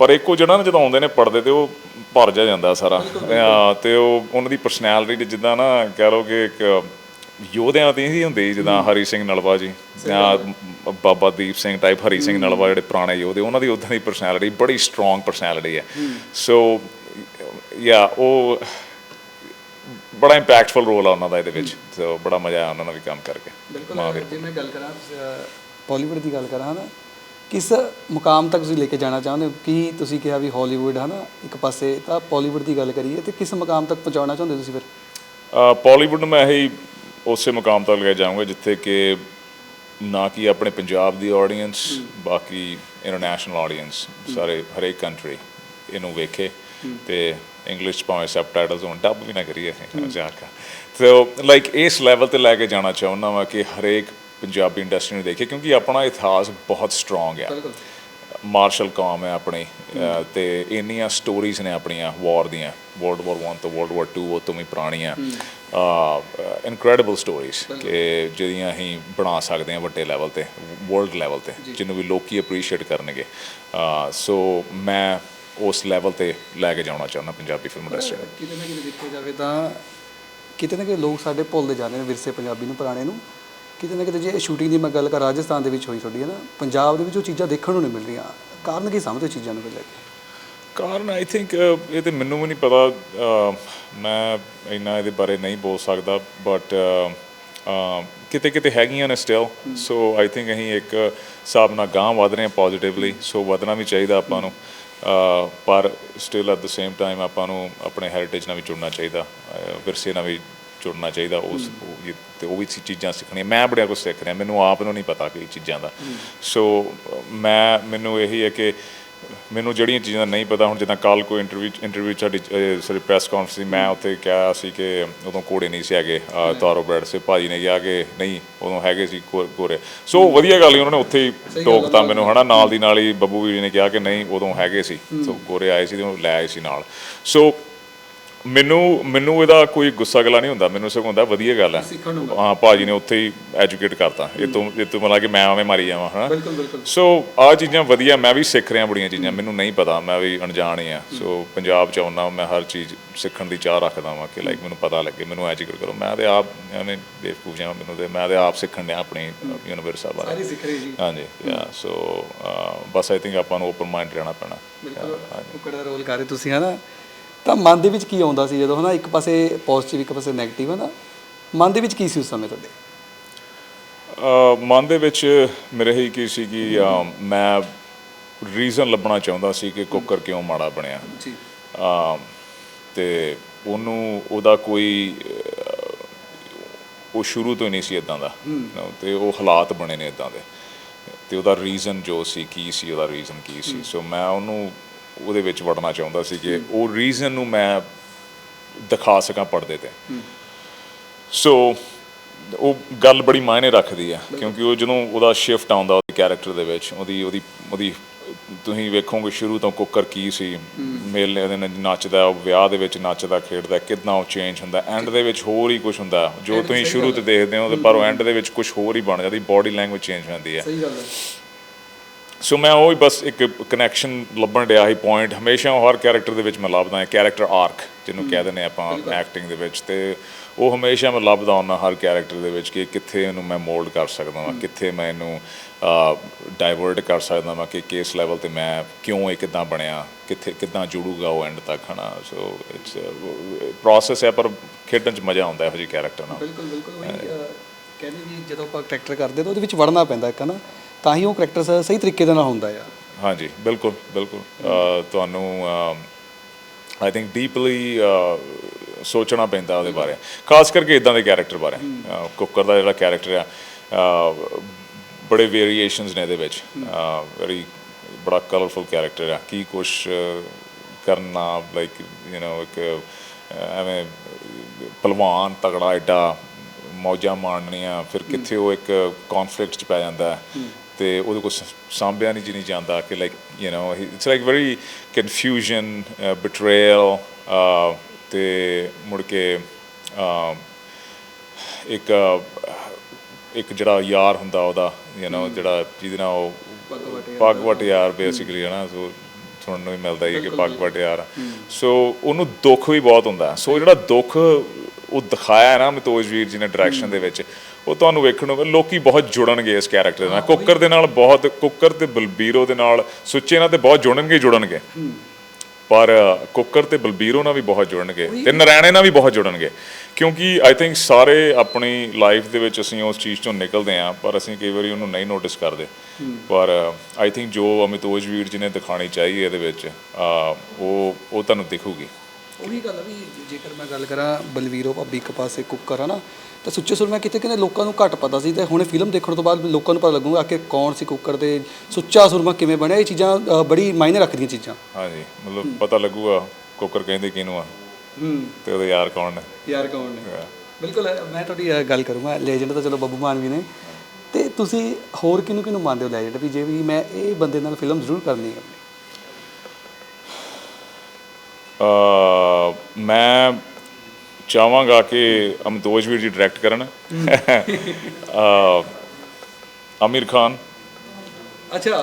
ਪਰ ਇੱਕੋ ਜਿਹੜਾ ਨਾ ਜਦੋਂ ਆਉਂਦੇ ਨੇ ਪੜਦੇ ਤੇ ਉਹ ਭਰ ਜਾ ਜਾਂਦਾ ਸਾਰਾ। ਤੇ ਉਹ ਉਹਨਾਂ ਦੀ ਪਰਸਨੈਲਿਟੀ ਜਿੱਦਾਂ ਨਾ ਕਹਿ ਲਓ ਕਿ ਇੱਕ ਯੋਧਿਆਂ ਦੀ ਹੀ ਹੁੰਦੀ ਜਿੱਦਾਂ ਹਰੀ ਸਿੰਘ ਨਲਵਾ ਜੀ ਜਾਂ ਬਾਬਾ ਦੀਪ ਸਿੰਘ ਟਾਈਪ ਹਰੀ ਸਿੰਘ ਨਲਵਾ ਜਿਹੜੇ ਪੁਰਾਣੇ ਯੋਧੇ ਉਹਨਾਂ ਦੀ ਉਦਾਂ ਦੀ ਪਰਸਨੈਲਿਟੀ ਬੜੀ ਸਟਰੋਂਗ ਪਰਸਨੈਲਿਟੀ ਹੈ। ਸੋ ਯਾ ਉਹ ਬੜਾ ਇੰਪੈਕਟਫੁਲ ਰੋਲ ਆ ਉਹਨਾਂ ਦਾ ਇਹਦੇ ਵਿੱਚ। ਸੋ ਬੜਾ ਮਜ਼ਾ ਆਇਆ ਉਹਨਾਂ ਨਾਲ ਵੀ ਕੰਮ ਕਰਕੇ। ਬਿਲਕੁਲ ਜੇ ਮੈਂ ਗੱਲ ਕਰਾਂ ਬਾਲੀਵੁੱਡ ਦੀ ਗੱਲ ਕਰਾਂ ਹਨਾ ਕਿਸ ਮੁਕਾਮ ਤੱਕ ਤੁਸੀਂ ਲੈ ਕੇ ਜਾਣਾ ਚਾਹੁੰਦੇ ਹੋ? ਕੀ ਤੁਸੀਂ ਕਿਹਾ ਵੀ ਹਾਲੀਵੁੱਡ ਨਾ ਇੱਕ ਪਾਸੇ ਤਾਂ ਪੋਲੀਵੁੱਡ ਦੀ ਗੱਲ ਕਰੀਏ ਤੇ ਕਿਸ ਮੁਕਾਮ ਤੱਕ ਪਹੁੰਚਾਉਣਾ ਚਾਹੁੰਦੇ ਹੋ ਤੁਸੀਂ ਫਿਰ? ਪੋਲੀਵੁੱਡ ਨੂੰ ਮੈਂ ਇਹੀ ਉਸੇ ਮੁਕਾਮ ਤੱਕ ਲੈ ਕੇ ਜਾਊਂਗਾ ਜਿੱਥੇ ਕਿ ਨਾ ਕਿ ਆਪਣੇ ਪੰਜਾਬ ਦੀ ਆਡੀਅנס ਬਾਕੀ ਇੰਟਰਨੈਸ਼ਨਲ ਆਡੀਅנס ਸਾਰੇ ਹਰੇਕ ਕੰਟਰੀ ਇਹਨੂੰ ਵੇਖੇ ਤੇ ਇੰਗਲਿਸ਼ 'ਚ ਭਾਵੇਂ ਸਬਟਾਈਟਲਸ ਹੋਣ ਡੱਬ ਵੀ ਨਾ ਕਰੀਏ ਅਸੀਂ ਮਜ਼ਾਕ ਆ। ਸੋ ਲਾਈਕ ਇਸ ਲੈਵਲ ਤੇ ਲੈ ਕੇ ਜਾਣਾ ਚਾਹੁੰਦਾ ਵਾਂ ਕਿ ਹਰੇਕ ਪੰਜਾਬੀ ਇੰਡਸਟਰੀ ਨੂੰ ਦੇਖੇ ਕਿਉਂਕਿ ਆਪਣਾ ਇਤਿਹਾਸ ਬਹੁਤ ਸਟਰੋਂਗ ਹੈ ਮਾਰਸ਼ਲ ਕੌਮ ਹੈ ਆਪਣੀ ਤੇ ਇੰਨੀਆਂ ਸਟੋਰੀਜ਼ ਨੇ ਆਪਣੀਆਂ ਵਾਰ ਦੀਆਂ ਵਰਲਡ ਵਾਰ 1 ਤੋਂ ਵਰਲਡ ਵਾਰ 2 ਉਹ ਤੋਂ ਵੀ ਪੁਰਾਣੀਆਂ। ਇਨਕ੍ਰੈਡੀਬਲ ਸਟੋਰੀਜ਼ ਕਿ ਜਿਹੜੀਆਂ ਅਸੀਂ ਬਣਾ ਸਕਦੇ ਹਾਂ ਵੱਡੇ ਲੈਵਲ ਤੇ ਵਰਲਡ ਲੈਵਲ ਤੇ ਜਿਹਨੂੰ ਵੀ ਲੋਕੀ ਅਪਰੀਸ਼ੀਏਟ ਕਰਨਗੇ। ਸੋ ਮੈਂ ਉਸ ਲੈਵਲ ਤੇ ਲੈ ਕੇ ਜਾਣਾ ਚਾਹੁੰਦਾ ਪੰਜਾਬੀ ਫਿਲਮ ਇੰਡਸਟਰੀ ਨੂੰ। ਕਿਤੇ ਨਾ ਕਿਤੇ ਦੇਖਿਆ ਜਾਵੇ ਤਾਂ ਕਿਤੇ ਨਾ ਕਿਤੇ ਲੋਕ ਸਾਡੇ ਭੁੱਲਦੇ ਜਾਂਦੇ ਨੇ ਵਿਰਸੇ ਪੰਜਾਬੀ ਨੂੰ ਪੁਰਾਣੇ ਨੂੰ। ਕਿਤੇ ਨਾ ਕਿਤੇ ਜੇ ਸ਼ੂਟਿੰਗ ਦੀ ਮੈਂ ਗੱਲ ਕਰ ਰਾਜਸਥਾਨ ਦੇ ਵਿੱਚ ਹੋਈ ਤੁਹਾਡੀ ਹੈ ਨਾ? ਪੰਜਾਬ ਦੇ ਵਿੱਚ ਉਹ ਚੀਜ਼ਾਂ ਦੇਖਣ ਨੂੰ ਨਹੀਂ ਮਿਲ ਰਹੀਆਂ ਕਾਰਨ ਕੀ ਸਮਝਦੇ ਚੀਜ਼ਾਂ ਨੂੰ ਲੈ ਕੇ? ਕਾਰਨ ਆਈ ਥਿੰਕ ਇਹ ਤੇ ਮੈਨੂੰ ਵੀ ਨਹੀਂ ਪਤਾ ਅਹ, ਮੈਂ ਇੰਨਾ ਇਹਦੇ ਬਾਰੇ ਨਹੀਂ ਬੋਲ ਸਕਦਾ ਬਟ ਕਿਤੇ ਕਿਤੇ ਹੈਗੀਆਂ ਨੇ ਸਟਿਲ ਸੋ ਆਈ ਥਿੰਕ ਅਸੀਂ ਇੱਕ ਹਿਸਾਬ ਨਾਲ ਗਾਂਹ ਵਧ ਰਹੇ ਹਾਂ ਪੋਜ਼ਿਟਿਵਲੀ ਸੋ ਵਧਣਾ ਵੀ ਚਾਹੀਦਾ ਆਪਾਂ ਨੂੰ ਅਹ ਪਰ still at the same time ਆਪਾਂ ਨੂੰ ਆਪਣੇ ਹੈਰੀਟੇਜ ਨਾਲ ਵੀ ਜੁੜਨਾ ਚਾਹੀਦਾ ਅਹ ਵਿਰਸੇ ਨਾਲ ਵੀ ਜੁੜਨਾ ਚਾਹੀਦਾ ਉਸ ਉਹ ਤੇ ਉਹ ਵੀ ਚੀਜ਼ਾਂ ਸਿੱਖਣੀਆਂ। ਮੈਂ ਬੜਿਆ ਕੁਝ ਸਿੱਖ ਰਿਹਾ। ਮੈਨੂੰ ਆਪ ਨੂੰ ਨਹੀਂ ਪਤਾ ਕਈ ਚੀਜ਼ਾਂ ਦਾ। ਸੋ ਮੈਂ ਮੈਨੂੰ ਇਹੀ ਹੈ ਕਿ ਮੈਨੂੰ ਜਿਹੜੀਆਂ ਚੀਜ਼ਾਂ ਨਹੀਂ ਪਤਾ ਹੁਣ ਜਿੱਦਾਂ ਕੱਲ ਕੋਈ ਇੰਟਰਵਿਊ ਇੰਟਰਵਿਊ ਸਾਡੀ ਸੌਰੀ ਪ੍ਰੈਸ ਕਾਨਫਰੰਸ ਸੀ ਮੈਂ ਉੱਥੇ ਕਿਹਾ ਸੀ ਕਿ ਉਦੋਂ ਘੋੜੇ ਨਹੀਂ ਸੀ ਹੈਗੇ ਤਾਰੋ ਬ੍ਰੈਡ ਸੇ ਭਾਜੀ ਨੇ ਕਿਹਾ ਕਿ ਨਹੀਂ ਉਦੋਂ ਹੈਗੇ ਸੀ ਗੋਰੇ ਸੋ ਵਧੀਆ ਗੱਲ ਹੀ ਉਹਨਾਂ ਨੇ ਉੱਥੇ ਹੀ ਟੋਕਤਾ ਮੈਨੂੰ ਹਨਾ ਨਾਲ ਦੀ ਨਾਲ ਹੀ ਬੱਬੂ ਵੀਰ ਨੇ ਕਿਹਾ ਕਿ ਨਹੀਂ ਉਦੋਂ ਹੈਗੇ ਸੀ। ਸੋ ਗੋਰੇ ਆਏ ਸੀ ਤੇ ਉਹ ਲੈ ਆਏ ਸੀ ਨਾਲ। ਸੋ ਮੈਨੂੰ ਮੈਨੂੰ ਇਹਦਾ ਕੋਈ ਗੁੱਸਾ ਗਲਾ ਨਹੀਂ ਹੁੰਦਾ ਮੈਨੂੰ ਸਗੋਂ ਹੁੰਦਾ ਵਧੀਆ ਗੱਲ ਹੈ ਹਾਂ ਭਾਜੀ ਨੇ ਉੱਥੇ ਹੀ ਐਜੂਕੇਟ ਕਰਤਾ। ਇਹ ਤੋਂ ਇਹ ਤੋਂ ਮਤਲਬ ਕਿ ਮੈਂ ਐਵੇਂ ਮਾਰੀ ਜਾਵਾਂ ਹਨਾ। ਬਿਲਕੁਲ ਬਿਲਕੁਲ। ਸੋ ਆ ਚੀਜ਼ਾਂ ਵਧੀਆ ਮੈਂ ਵੀ ਸਿੱਖ ਰਿਹਾ ਬੜੀਆਂ ਚੀਜ਼ਾਂ ਮੈਨੂੰ ਨਹੀਂ ਪਤਾ ਮੈਂ ਵੀ ਅਣਜਾਣ ਹੀ ਆ। ਸੋ ਪੰਜਾਬ ਚ ਆਉਣਾ ਮੈਂ ਹਰ ਚੀਜ਼ ਸਿੱਖਣ ਦੀ ਚਾਹ ਰੱਖਦਾ ਵਾਂ ਕਿ ਲਾਈਕ ਮੈਨੂੰ ਪਤਾ ਲੱਗੇ ਮੈਨੂੰ ਐਜੂਕੇਟ ਕਰੋ। ਮੈਂ ਤੇ ਆਪ ਐਵੇਂ ਬੇਵਕੂਫ ਜਿਹਾ ਮੈਨੂੰ ਤੇ ਮੈਂ ਤੇ ਆਪ ਸਿੱਖਣ ਡਿਆ ਆਪਣੀ ਯੂਨੀਵਰਸਿਟੀ ਬਾਰੇ। ਸਾਰੀ ਸਿੱਖ ਰਹੀ ਜੀ। ਹਾਂਜੀ ਯਾ ਸੋ ਬਸ ਆਈ ਥਿੰਕ ਆਪਾਂ ਨੂੰ ਓਪਨ ਮਾਈਂਡ ਰਹਿਣਾ ਪੈਣਾ। ਬਿਲਕੁਲ। ਕੁੱਕੜ ਦਾ ਰੋਲ ਕਰ ਰਹੇ ਤੁਸੀਂ ਹਨਾ? ਤਾਂ ਮਨ ਦੇ ਵਿੱਚ ਕੀ ਆਉਂਦਾ ਸੀ ਜਦੋਂ ਹਨਾ ਇੱਕ ਪਾਸੇ ਪੋਜ਼ਿਟਿਵ ਇੱਕ ਪਾਸੇ 네ਗੇਟਿਵ ਹਨਾ? ਮਨ ਦੇ ਵਿੱਚ ਕੀ ਸੀ ਉਸ ਸਮੇਂ ਤੁਹਾਡੇ? ਮਨ ਦੇ ਵਿੱਚ ਮੇਰੇ ਹੀ ਕੀ ਸੀ ਕਿ ਮੈਂ ਰੀਜ਼ਨ ਲੱਭਣਾ ਚਾਹੁੰਦਾ ਸੀ ਕਿ ਕੁੱਕਰ ਕਿਉਂ ਮਾੜਾ ਬਣਿਆ। ਜੀ। ਤੇ ਉਹਨੂੰ ਉਹਦਾ ਕੋਈ ਉਹ ਸ਼ੁਰੂ ਤੋਂ ਨਹੀਂ ਸੀ ਇਦਾਂ ਦਾ। ਤੇ ਉਹ ਹਾਲਾਤ ਬਣੇ ਨੇ ਇਦਾਂ ਦੇ। ਤੇ ਉਹਦਾ ਰੀਜ਼ਨ ਜੋ ਸੀ ਕੀ ਸੀ ਉਹਦਾ ਰੀਜ਼ਨ ਕੀ ਸੀ। ਸੋ ਮੈਂ ਉਹਨੂੰ ਉਹਦੇ ਵਿੱਚ ਵੜਨਾ ਚਾਹੁੰਦਾ ਸੀ ਕਿ ਉਹ ਰੀਜ਼ਨ ਨੂੰ ਮੈਂ ਦਿਖਾ ਸਕਾਂ ਪਰਦੇ ਤੇ। ਸੋ ਉਹ ਗੱਲ ਬੜੀ ਮਾਇਨੇ ਰੱਖਦੀ ਆ ਕਿਉਂਕਿ ਉਹ ਜਦੋਂ ਉਹਦਾ ਸ਼ਿਫਟ ਆਉਂਦਾ ਉਹਦੇ ਕੈਰੈਕਟਰ ਦੇ ਵਿੱਚ ਉਹਦੀ ਉਹਦੀ ਉਹਦੀ ਤੁਸੀਂ ਵੇਖੋਗੇ ਸ਼ੁਰੂ ਤੋਂ ਕੁੱਕਰ ਕੀ ਸੀ ਮੇਲੇ ਦੇ ਨਾਲ ਨੱਚਦਾ ਉਹ ਵਿਆਹ ਦੇ ਵਿੱਚ ਨੱਚਦਾ ਖੇਡਦਾ ਕਿਦਾਂ ਉਹ ਚੇਂਜ ਹੁੰਦਾ ਐਂਡ ਦੇ ਵਿੱਚ ਹੋਰ ਹੀ ਕੁਝ ਹੁੰਦਾ। ਜੋ ਤੁਸੀਂ ਸ਼ੁਰੂ ਤੇ ਦੇਖਦੇ ਹੋ ਪਰ ਉਹ ਐਂਡ ਦੇ ਵਿੱਚ ਕੁਝ ਹੋਰ ਹੀ ਬਣ ਜਾਂਦੀ ਬਾਡੀ ਲੈਂਗੁਏਜ ਚੇਂਜ ਹੁੰਦੀ ਹੈ। ਸਹੀ ਗੱਲ ਹੈ। ਸੋ ਮੈਂ ਉਹ ਹੀ ਬਸ ਇੱਕ ਕਨੈਕਸ਼ਨ ਲੱਭਣ ਡਿਆ ਸੀ ਪੁਆਇੰਟ ਹਮੇਸ਼ਾ ਹਰ ਕੈਰੈਕਟਰ ਦੇ ਵਿੱਚ ਮੈਂ ਲੱਭਦਾ ਹਾਂ ਕੈਰੈਕਟਰ ਆਰਕ ਜਿਹਨੂੰ ਕਹਿ ਦਿੰਦੇ ਆਪਾਂ ਐਕਟਿੰਗ ਦੇ ਵਿੱਚ। ਤੇ ਉਹ ਹਮੇਸ਼ਾ ਮੈਂ ਲੱਭਦਾ ਹੁੰਦਾ ਹਰ ਕੈਰੈਕਟਰ ਦੇ ਵਿੱਚ ਕਿ ਕਿੱਥੇ ਇਹਨੂੰ ਮੈਂ ਮੋਲਡ ਕਰ ਸਕਦਾ ਹਾਂ ਕਿੱਥੇ ਮੈਂ ਇਹਨੂੰ ਡਾਈਵਰਟ ਕਰ ਸਕਦਾ ਹਾਂ ਕਿ ਕਿਸ ਲੈਵਲ ਤੇ ਮੈਂ ਕਿਉਂ ਇਹ ਕਿਦਾਂ ਬਣਿਆ ਕਿੱਥੇ ਕਿਦਾਂ ਜੁੜੂਗਾ ਉਹ ਐਂਡ ਤੱਕ ਹਨਾ? ਸੋ ਇਟਸ ਪ੍ਰੋਸੈਸ ਹੈ ਪਰ ਖੇਡਣ ਚ ਮਜ਼ਾ ਆਉਂਦਾ ਇਹੋ ਜਿਹੇ ਕੈਰੈਕਟਰ ਨਾਲ। ਬਿਲਕੁਲ ਬਿਲਕੁਲ। ਕਹਿੰਦੇ ਵੀ ਜਦੋਂ ਆਪਾਂ ਕਰੈਕਟਰ ਕਰਦੇ ਤਾਂ ਉਹਦੇ ਵਿੱਚ ਵੜਨਾ ਪੈਂਦਾ ਇੱਕ ਨਾ ਤਾਂ ਹੀ ਉਹ ਕਰੈਕਟਰ ਸਹੀ ਤਰੀਕੇ ਦੇ ਨਾਲ ਹੁੰਦਾ ਆ। ਹਾਂਜੀ ਬਿਲਕੁਲ ਬਿਲਕੁਲ। ਤੁਹਾਨੂੰ ਆਈ ਥਿੰਕ ਡੀਪਲੀ ਸੋਚਣਾ ਪੈਂਦਾ ਉਹਦੇ ਬਾਰੇ। ਖਾਸ ਕਰਕੇ ਇਦਾਂ ਦੇ ਕੈਰੈਕਟਰ ਬਾਰੇ। ਕੁੱਕਰ ਦਾ ਜਿਹੜਾ ਕੈਰੈਕਟਰ ਆ ਬੜੇ ਵੇਰੀਏਸ਼ਨਸ ਨੇ ਇਹਦੇ ਵਿੱਚ। ਵੈਰੀ ਬੜਾ ਕਲਰਫੁਲ ਕੈਰੈਕਟਰ ਆ। ਕੀ ਕੁਛ ਕਰਨਾ ਲਾਈਕ ਯੂ نو ਇੱਕ ਐਵੇਂ ਪਹਿਲਵਾਨ ਤਗੜਾ ਐਡਾ ਮੌਜਾਂ ਮਾਣਨੀਆਂ ਫਿਰ ਕਿੱਥੇ ਉਹ ਇੱਕ ਕਨਫਲਿਕਟ ਚ ਪੈ ਜਾਂਦਾ। ਤੇ ਉਹਦੇ ਕੋਲ ਸ- ਸਾਂਭਿਆ ਨਹੀਂ ਜੀ ਨਹੀਂ ਜਾਂਦਾ ਕਿ like you know it's like very confusion betrayal ਤੇ ਮੁੜ ਕੇ ਅਹ, ਇੱਕ ਅਹ, ਇੱਕ ਜਿਹੜਾ ਯਾਰ ਹੁੰਦਾ ਉਹਦਾ ਯੂ نو ਜਿਹੜਾ ਜਿਹਦੇ ਨਾਲ ਉਹ ਪੱਗ ਵਟ ਯਾਰ ਬੇਸਿਕਲੀ ਹੈ ਨਾ ਸੋ ਸੁਣਨ ਨੂੰ ਵੀ ਮਿਲਦਾ ਹੀ ਹੈ ਕਿ ਪੱਗ ਵਟ ਯਾਰ ਸੋ ਉਹਨੂੰ ਦੁੱਖ ਵੀ ਬਹੁਤ ਹੁੰਦਾ ਹੈ। ਸੋ ਜਿਹੜਾ ਦੁੱਖ ਉਹ ਦਿਖਾਇਆ ਹੈ ਨਾ ਮਤੋਜ ਵੀਰ ਜੀ ਨੇ ਡਾਇਰੈਕਸ਼ਨ ਦੇ ਵਿੱਚ ਉਹ ਤੁਹਾਨੂੰ ਵੇਖਣ ਨੂੰ ਲੋਕੀ ਬਹੁਤ ਜੁੜਨਗੇ ਇਸ ਕੈਰੈਕਟਰ ਨਾਲ। ਕੁੱਕਰ ਦੇ ਨਾਲ ਬਹੁਤ ਕੁੱਕਰ ਤੇ ਬਲਬੀਰੋ ਦੇ ਨਾਲ ਸੁੱਚੇ ਨਾਲ ਤੇ ਬਹੁਤ ਜੁੜਨਗੇ ਜੁੜਨਗੇ। ਪਰ ਕੁੱਕਰ ਤੇ ਬਲਬੀਰੋ ਨਾਲ ਵੀ ਬਹੁਤ ਜੁੜਨਗੇ ਤੇ ਨਰੈਣੇ ਨਾਲ ਵੀ ਬਹੁਤ ਜੁੜਨਗੇ। ਕਿਉਂਕਿ ਆਈ ਥਿੰਕ ਸਾਰੇ ਆਪਣੀ ਲਾਈਫ ਦੇ ਵਿੱਚ ਅਸੀਂ ਉਸ ਚੀਜ਼ ਤੋਂ ਨਿਕਲਦੇ ਆਂ ਪਰ ਅਸੀਂ ਕਈ ਵਾਰੀ ਉਹਨੂੰ ਨਹੀਂ ਨੋਟਿਸ ਕਰਦੇ। ਪਰ ਆਈ ਥਿੰਕ ਜੋ ਅਮਿਤੋਜ ਵੀਰ ਜੀ ਨੇ ਦਿਖਾਣੀ ਚਾਹੀਏ ਇਹਦੇ ਵਿੱਚ ਉਹ ਉਹ ਤੁਹਾਨੂੰ ਦਿਖੂਗੀ। ਉਹੀ ਗੱਲ ਆ ਵੀ ਜੇਕਰ ਮੈਂ ਗੱਲ ਕਰਾਂ ਬਲਵੀਰੋ ਭਾਬੀ ਇੱਕ ਪਾਸੇ ਕੁੱਕਰ ਆ ਨਾ ਤਾਂ ਸੁੱਚੇ ਸੁਰਮਾ ਕਿਤੇ ਕਿਤੇ ਲੋਕਾਂ ਨੂੰ ਘੱਟ ਪਤਾ ਸੀ ਤੇ ਹੁਣ ਫਿਲਮ ਦੇਖਣ ਤੋਂ ਬਾਅਦ ਲੋਕਾਂ ਨੂੰ ਪਤਾ ਲੱਗੂਗਾ ਕਿ ਕੌਣ ਸੀ ਕੁੱਕਰ ਤੇ ਸੁੱਚਾ ਸੁਰਮਾ ਕਿਵੇਂ ਬਣਿਆ ਇਹ ਚੀਜ਼ਾਂ ਅ, ਬੜੀ ਮਾਇਨੇ ਰੱਖਦੀਆਂ ਚੀਜ਼ਾਂ। ਹਾਂਜੀ ਮਤਲਬ ਪਤਾ ਲੱਗੂਗਾ ਕੁੱਕਰ ਕਹਿੰਦੇ ਕਿਹਨੂੰ ਆ। ਹੂੰ। ਤੇ ਉਹਦੇ ਯਾਰ ਕੌਣ ਨੇ? ਯਾਰ ਕੌਣ ਨੇ? ਬਿਲਕੁਲ ਅ, ਮੈਂ ਤੁਹਾਡੀ ਅ, ਗੱਲ ਕਰੂੰਗਾ ਲੈਜੈਂਡ ਤਾਂ ਚਲੋ ਬੱਬੂ ਮਾਨ ਵੀ ਨੇ। ਤੇ ਤੁਸੀਂ ਹੋਰ ਕਿਹਨੂੰ ਕਿਹਨੂੰ ਮੰਨਦੇ ਹੋ ਲੈਜੈਂਡ ਵੀ ਜੇ ਵੀ ਮੈਂ ਇਹ ਬੰਦੇ ਨਾਲ ਫਿਲਮ ਜ਼ਰੂਰ ਕਰਨੀ ਹੈ ਅਹ, ਮੈਂ ਚਾਹਾਂਗਾ ਕਿ ਅਮਦੋਜ ਵੀਰ ਜੀ ਡਾਇਰੈਕਟ ਕਰਨ। ਅਹ, ਆਮਿਰ ਖਾਨ। ਅੱਛਾ।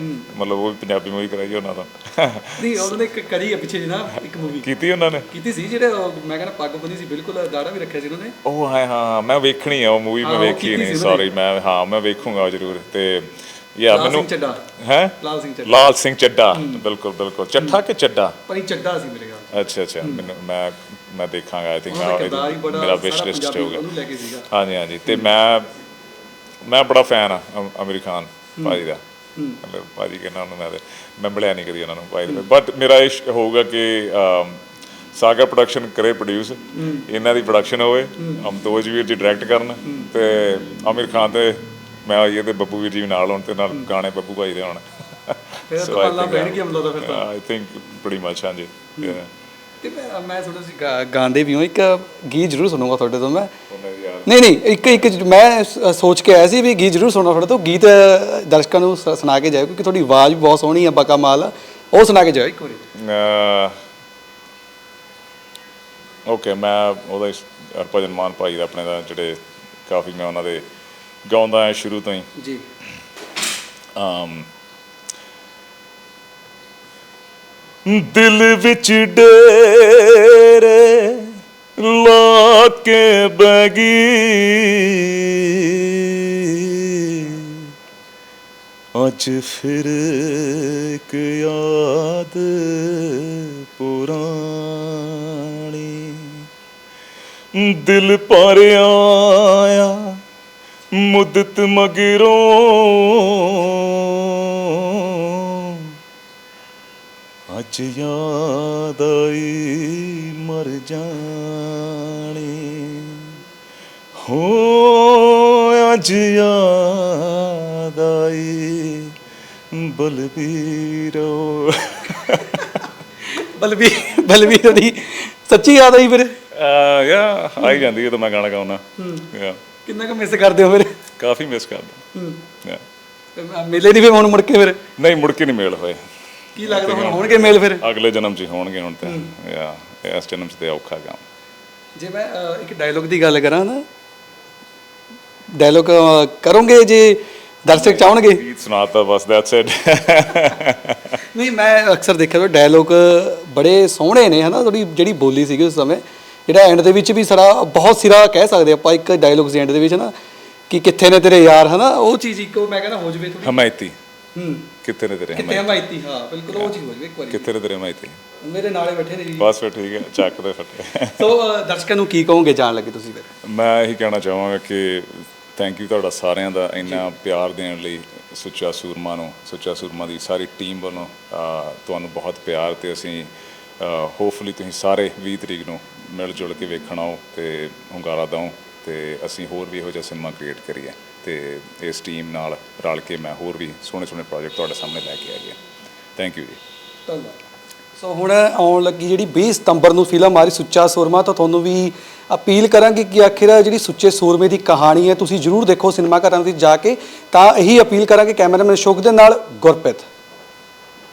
ਮਤਲਬ ਉਹ ਵੀ ਪੰਜਾਬੀ ਮੂਵੀ ਕਰਾਈ ਉਹਨਾਂ ਦਾ ਨਹੀਂ ਉਹਨਾਂ ਨੇ ਇੱਕ ਕਰੀ ਹੈ ਪਿੱਛੇ ਜੀ ਨਾ ਇੱਕ ਮੂਵੀ ਕੀਤੀ ਉਹਨਾਂ ਨੇ? ਕੀਤੀ ਸੀ ਜਿਹੜੇ ਮੈਂ ਕਹਿੰਦਾ ਪੱਗ ਬੰਨੀ ਸੀ ਬਿਲਕੁਲ ਦਾੜਾ ਵੀ ਰੱਖਿਆ ਸੀ ਉਹਨਾਂ ਨੇ। ਉਹ ਹੈ ਹਾਂ ਮੈਂ ਵੇਖਣੀ ਆ ਉਹ ਮੂਵੀ ਮੈਂ ਵੇਖੀ ਨਹੀਂ ਸੌਰੀ ਮੈਂ ਹਾਂ ਮੈਂ ਵੇਖੂੰਗਾ ਜ਼ਰੂਰ। ਤੇ ਯਾ ਲਾਲ ਮੈਨੂੰ ਸਿੰਘ ਚੱਡਾ ਹੈ ਲਾਲ ਸਿੰਘ ਚੱਡਾ ਲਾਲ ਸਿੰਘ ਚੱਡਾ ਬਿਲਕੁਲ ਬਿਲਕੁਲ ਚੱਠਾ ਕਿ ਚੱਡਾ ਪਰ ਇਹ ਚੱਡਾ ਸੀ ਮੇਰੇ ਖਿਆਲ ਅੱਛਾ ਅੱਛਾ ਮੈਨੂੰ ਮੈਂ ਮੈਂ ਦੇਖਾਂਗਾ ਆਈ ਥਿੰਕ ਹੀ ਮੇਰਾ ਵਿਸ਼ ਲਿਸਟ ਕੇ ਸੀਗਾ ਹਾਂਜੀ ਹਾਂਜੀ ਤੇ ਮੈਂ ਮੈਂ ਬੜਾ ਫੈਨ ਆ ਅਮ- ਅਮੀਰ ਖਾਨ ਭਾਜੀ ਦਾ ਮਤਲਬ ਭਾਜੀ ਕਹਿੰਦਾ ਉਹਨੂੰ ਮੈਂ ਮੈਂ ਮਿਲਿਆ ਨਹੀਂ ਕਦੀ ਉਹਨਾਂ ਨੂੰ ਭਾਈ ਬਟ ਮੇਰਾ ਇਹ ਹੋਊਗਾ ਕਿ ਅਮ, ਸਾਗਾ ਪ੍ਰੋਡਕਸ਼ਨ ਕਰੇ ਪ੍ਰੋਡਿਊਸ ਇਹਨਾਂ ਦੀ ਪ੍ਰੋਡਕਸ਼ਨ ਹੋਵੇ ਅਮਤੋਜ ਵੀਰ ਜੀ ਡਾਇਰੈਕਟ ਕਰਨ ਤੇ ਅਮੀਰ ਖਾਨ ਤੇ ਮੈਂ ਆਈਏ ਤੇ ਬੱਬੂ ਵੀਰ ਜੀ ਵੀ ਨਾਲ ਹੋਣ ਤੇ ਨਾਲ ਗਾਣੇ ਬੱਬੂ ਭਾਈ ਦੇ ਹੋਣ। ਫਿਰ ਤਾਂ ਪੱਲਾ ਬਹਿਣਗੀਆਂ ਮਤਲਬ ਤਾਂ ਫਿਰ ਤਾਂ। ਆਈ ਥਿੰਕ ਪ੍ਰੀਟੀ ਮਚ ਹਾਂਜੀ. ਤੇ ਮੈਂ ਮੈਂ ਥੋੜਾ ਸੀ ਗਾ- ਗਾਉਂਦੇ ਵੀ ਹਾਂ ਇੱਕ ਗੀਤ ਜ਼ਰੂਰ ਸੁਣੂਗਾ ਤੁਹਾਡੇ ਤੋਂ ਮੈਂ। ਨਹੀਂ ਨਹੀਂ ਇੱਕ ਇੱਕ ਮੈਂ ਸੋਚ ਕੇ ਆਇਆ ਸੀ ਵੀ ਗੀਤ ਜ਼ਰੂਰ ਸੁਣਨਾ ਤੁਹਾਡੇ ਤੋਂ। ਗੀਤ ਦਰਸ਼ਕਾਂ ਨੂੰ ਸੁਣਾ ਕੇ ਜਾਓ ਕਿਉਂਕਿ ਤੁਹਾਡੀ ਆਵਾਜ਼ ਵੀ ਬਹੁਤ ਸੋਹਣੀ ਆ ਬਕਾ ਮਾਲ। ਉਹ ਸੁਣਾ ਕੇ ਜਾਓ ਇੱਕ ਵਾਰੀ। ਓਕੇ ਮੈਂ ਉਹਦਾ ਹੀ ਹਰਭਜਨ ਮਾਨ ਭਾਈ ਦਾ ਆਪਣੇ ਦਾ ਜਿਹੜੇ ਕਾਫੀ ਮੈਂ ਉਹਨਾਂ ਦੇ ਗਾਉਂਦਾ ਹਾਂ ਸ਼ੁਰੂ ਤੋਂ ਹੀ। ਜੀ। um, ਦਿਲ ਵਿੱਚ ਡੇਰੇ ਲਾ ਕੇ ਬਗੀ। ਅੱਜ ਫਿਰ ਇੱਕ ਯਾਦ ਪੁਰਾਣੀ ਦਿਲ ਪਰ ਆਇਆ। ਮੁੱਦਤ ਮਗਰੋਂ। ਅੱਜ ਯਾਦ ਆਈ ਮਰ ਜਾਣੀ। ਹੋ ਅੱਜ ਯਾਦ ਆਈ ਬਲਬੀਰੋ ਬਲਵੀਰ ਬਲਵੀਰ ਦੀ ਸੱਚੀ ਯਾਦ ਆਈ ਫਿਰ? ਆ ਯਾ ਆਈ ਜਾਂਦੀ ਹੈ ਤਾਂ ਮੈਂ ਗਾਣਾ ਗਾਉਣਾ ਯਾ। ਕਿੰਨਾ ਕੁ ਮਿਸ ਕਰਦੇ ਹੋ ਫਿਰ? ਕਾਫੀ ਮਿਸ ਕਰਦਾ ਮੈਂ- ਮੇਲੇ ਨਹੀਂ ਫਿਰ ਹੁਣ ਮੁੜ ਕੇ ਫਿਰ? ਨਹੀਂ ਮੁੜ ਕੇ ਨਹੀਂ ਮੇਲ ਹੋਏ। ਕੀ ਲੱਗਦਾ ਹੁਣ ਹੋਣਗੇ ਮੇਲ ਫਿਰ? ਅਗਲੇ ਜਨਮ 'ਚ ਹੀ ਹੋਣਗੇ ਹੁਣ ਤੇ। ਯਾ ਇਸ ਜਨਮ 'ਚ ਤੇ ਔਖਾ ਕੰਮ। ਜੇ ਮੈਂ ਇੱਕ ਡਾਇਲੋਗ ਦੀ ਗੱਲ ਕਰਾਂ ਨਾ ਡਾਇਲੋਗ ਕਰੋਗੇ ਜੇ ਦਰਸ਼ਕ ਚਾਹਣਗੇ? ਗੀਤ ਸੁਣਾਤਾ ਬਸ ਦੈਟਸ ਇਟ ਨਹੀਂ ਮੈਂ ਅਕਸਰ ਦੇਖਿਆ ਵੀ ਡਾਇਲੋਗ ਬੜੇ ਸੋਹਣੇ ਨੇ ਹਨਾ? ਥੋੜੀ ਜਿਹੜੀ ਬੋਲੀ ਸੀਗੀ ਉਸ ਸਮੇਂ ਜਿਹੜਾ ਐਂਡ ਦੇ ਵਿੱਚ ਵੀ ਸਾਰਾ ਬਹੁਤ ਸਿਰਾ ਕਹਿ ਸਕਦੇ ਆਪਾਂ ਇੱਕ ਡਾਇਲੋਗ ਐਂਡ ਦੇ ਵਿੱਚ ਨਾ ਕਿ ਕਿੱਥੇ ਨੇ ਤੇਰੇ ਯਾਰ ਹਨਾ? ਉਹ ਚੀਜ਼ ਇੱਕੋ ਮੈਂ ਕਹਿੰਦਾ ਹੋ ਜਵੇ ਥੋੜੀ ਹਮਾਇਤੀ। ਹੂੰ। ਕਿੱਥੇ ਨੇ ਤੇਰੇ ਕਿੱਥੇ ਹਮਾਇਤੀ? ਹਾਂ ਬਿਲਕੁਲ ਉਹ ਚੀਜ਼ ਹੋ ਜਵੇ ਇੱਕ ਵਾਰੀ। ਕਿੱਥੇ ਨੇ ਤੇਰੇ ਹਮਾਇਤੀ? ਮੇਰੇ ਨਾਲੇ ਬੈਠੇ ਨੇ ਜੀ। ਬਸ ਫਿਰ ਠੀਕ ਹੈ ਚੱਕ ਦੇ ਫੱਟੇ। ਸੋ ਦਰਸ਼ਕਾਂ ਨੂੰ ਕੀ ਕਹੋਗੇ ਜਾਣ ਲੱਗੇ ਤੁਸੀਂ ਫਿਰ? ਮੈਂ ਇਹੀ ਕਹਿਣਾ ਚਾਹਾਂਗਾ ਕਿ ਥੈਂਕ ਯੂ ਤੁਹਾਡਾ ਸਾਰਿਆਂ ਦਾ ਇੰਨਾ ਪਿਆਰ ਦੇਣ ਲਈ ਸੁੱਚਾ ਸੂਰਮਾ ਨੂੰ ਸੁੱਚਾ ਸੂਰਮਾ ਦੀ ਸਾਰੀ ਟੀਮ ਵੱਲੋਂ ਤੁਹਾਨੂੰ ਬਹੁਤ ਪਿਆਰ ਤੇ ਅਸੀਂ ਹੋਪਫੁਲੀ ਤੁਸੀਂ ਸਾਰੇ 20 ਤਰੀਕ ਨੂੰ ਮਿਲ ਜੁਲ ਕੇ ਵੇਖਣ ਆਓ ਤੇ ਹੁੰਗਾਰਾ ਦਿਓ ਤੇ ਅਸੀਂ ਹੋਰ ਵੀ ਇਹੋ ਜਿਹਾ ਸਿਨੇਮਾ ਕ੍ਰੀਏਟ ਕਰੀਏ ਤੇ ਇਸ ਟੀਮ ਨਾਲ ਰਲ ਕੇ ਮੈਂ ਹੋਰ ਵੀ ਸੋਹਣੇ ਸੋਹਣੇ ਪ੍ਰੋਜੈਕਟ ਤੁਹਾਡੇ ਸਾਹਮਣੇ ਲੈ ਕੇ ਆ ਗਿਆ ਥੈਂਕ ਯੂ ਜੀ। ਧੰਨਵਾਦ। ਸੋ ਹੁਣ ਆਉਣ ਲੱਗੀ ਜਿਹੜੀ 20 ਸਤੰਬਰ ਨੂੰ ਫਿਲਮ ਆ ਰਹੀ ਸੁੱਚਾ ਸੂਰਮਾ, ਤਾਂ ਤੁਹਾਨੂੰ ਵੀ ਅਪੀਲ ਕਰਾਂਗੇ ਕਿ ਆਖਿਰ ਜਿਹੜੀ ਸੁੱਚੇ ਸੂਰਮੇ ਦੀ ਕਹਾਣੀ ਹੈ, ਤੁਸੀਂ ਜਰੂਰ ਦੇਖੋ ਸਿਨੇਮਾ ਘਰਾਂ ਵਿੱਚ ਜਾ ਕੇ, ਤਾਂ ਇਹੀ ਅਪੀਲ ਕਰਾਂਗੇ ਕੈਮਰਾਮੈਨ ਅਸ਼ੋਕ ਦੇ ਨਾਲ ਗੁਰਪ੍ਰੀਤ।